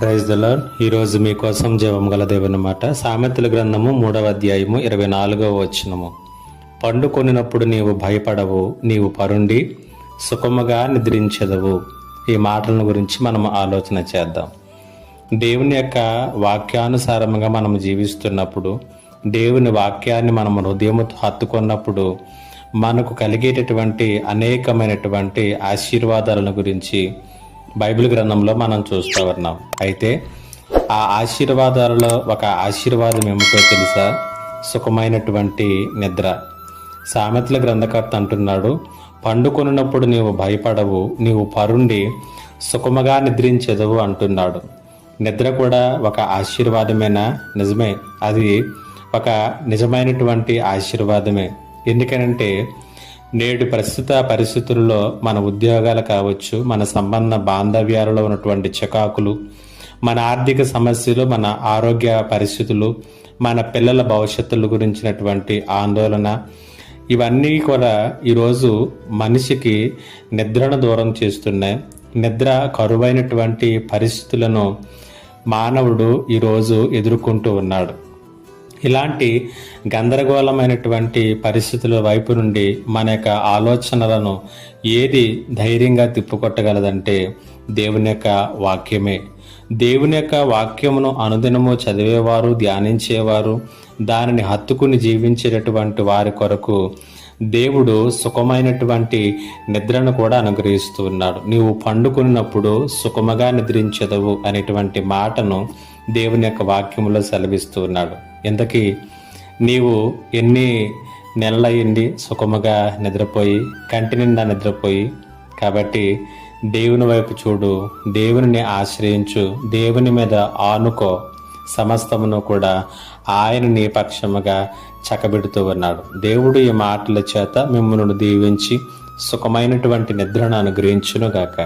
Praise దలాన్ ఈరోజు మీకోసం జీవం గల దేవుని సామెతల గ్రంథము మూడవ అధ్యాయము ఇరవై నాలుగవ వచనము. పండుకొనినప్పుడు నీవు భయపడవు నీవు పరుండి సుఖముగా నిద్రించదవు. ఈ మాటలను గురించి మనం ఆలోచన చేద్దాం. దేవుని యొక్క వాక్యానుసారముగా మనం జీవిస్తున్నప్పుడు దేవుని వాక్యాన్ని మనం హృదయముతో హత్తుకున్నప్పుడు మనకు కలిగేటటువంటి అనేకమైనటువంటి ఆశీర్వాదాలను గురించి బైబిల్ గ్రంథంలో మనం చూస్తూ ఉన్నాం. అయితే ఆ ఆశీర్వాదాలలో ఒక ఆశీర్వాదం ఏమిటో తెలుసా? సుఖమైనటువంటి నిద్ర. సామెతల గ్రంథకర్త అంటున్నాడు పండుకొనున్నప్పుడు నీవు భయపడవు నీవు పరుండి సుఖముగా నిద్రించెదవు అంటున్నాడు. నిద్ర కూడా ఒక ఆశీర్వాదమేనా? నిజమే. అది ఒక నిజమైనటువంటి ఆశీర్వాదమే. ఎందుకనంటే నేడు ప్రస్తుత పరిస్థితుల్లో మన ఉద్యోగాలు కావచ్చు మన సంబంధ బాంధవ్యాలలో ఉన్నటువంటి చికాకులు మన ఆర్థిక సమస్యలు మన ఆరోగ్య పరిస్థితులు మన పిల్లల భవిష్యత్తుల గురించినటువంటి ఆందోళన ఇవన్నీ కూడా ఈరోజు మనిషికి నిద్రను దూరం చేస్తున్నాయి. నిద్ర కరువైనటువంటి పరిస్థితులను మానవుడు ఈరోజు ఎదుర్కొంటూ ఉన్నాడు. ఇలాంటి గందరగోళమైనటువంటి పరిస్థితుల వైపు నుండి మన యొక్క ఆలోచనలను ఏది ధైర్యంగా తిప్పుకొట్టగలదంటే దేవుని యొక్క వాక్యమే. దేవుని యొక్క వాక్యమును అనుదినము చదివేవారు ధ్యానించేవారు దానిని హత్తుకుని జీవించేటటువంటి వారి కొరకు దేవుడు సుఖమైనటువంటి నిద్రను కూడా అనుగ్రహిస్తూ ఉన్నాడు. నీవు పండుకున్నప్పుడు సుఖముగా నిద్రించదవు అనేటువంటి మాటను దేవుని యొక్క వాక్యములో సెలవిస్తూ ఉన్నాడు. ఇంతకీ నీవు ఎన్ని నెలలయ్యింది? సుఖముగా నిద్రపోయి కంటి నిండా నిద్రపోయి. కాబట్టి దేవుని వైపు చూడు దేవుని ఆశ్రయించు దేవుని మీద ఆనుకో. సమస్తమును కూడా ఆయన నీ పక్షముగా చక్కబెడుతూ ఉన్నాడు. దేవుడు ఈ మాటల చేత మిమ్మల్ని దీవించి సుఖమైనటువంటి నిద్రను అనుగ్రహించునుగాక.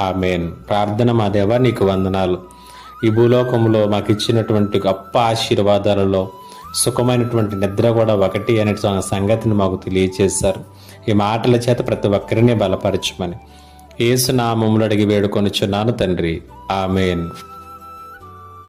ఆమెన్. ప్రార్థన మా దేవా నీకు వందనాలు. ఈ భూలోకంలో మాకు ఇచ్చినటువంటి గొప్ప ఆశీర్వాదాలలో సుఖమైనటువంటి నిద్ర కూడా ఒకటి అనే సంగతిని మాకు తెలియచేశారు. ఈ మాటల చేత ప్రతి ఒక్కరిని బలపరచమని. ఏసునామములు అడిగి వేడుకొనిచున్నాను తండ్రి. ఆమెన్.